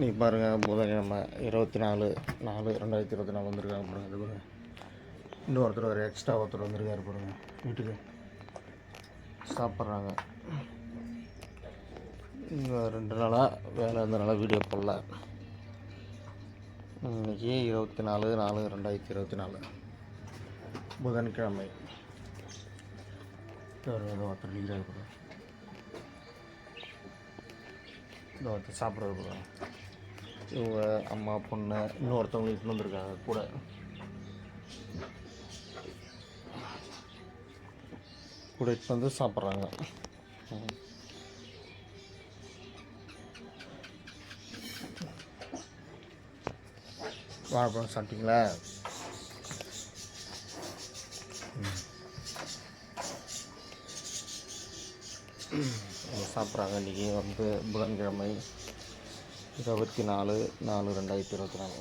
நீ பாருங்கள் புதன்கிழமை இருபத்தி நாலு நாலு ரெண்டாயிரத்தி இருபத்தி நாலு வந்திருக்காங்க பாருங்கள் இது பாருங்கள் இன்னும் ஒருத்தர் ஒரு எக்ஸ்ட்ரா ஒருத்தர் வந்திருக்காரு பாருங்கள் வீட்டுக்கு. சாப்பிட்றாங்க. இங்கே ரெண்டு நாளாக வேலை இருந்தனால வீடியோ போடல. இன்றைக்கி இருபத்தி நாலு நாலு ரெண்டாயிரத்தி இருபத்தி நாலு புதன்கிழமை ஒருத்தர் லீடாக பாருங்க. இந்த ஒருத்தர் சாப்பிட்றது பாருங்க. இவங்க அம்மா பொண்ணு இன்னொருத்தவங்க இட்டுன்னு வந்திருக்காங்க கூட. கூட இட்டு வந்து சாப்பிட்றாங்க. வாழைப்பழம் சாப்பிட்டீங்களா? சாப்பிட்றாங்க இன்றைக்கி வந்து புதன்கிழமை. இருபத்தி நாலு நாலு ரெண்டாயிரத்தி இருபத்தி நாலு.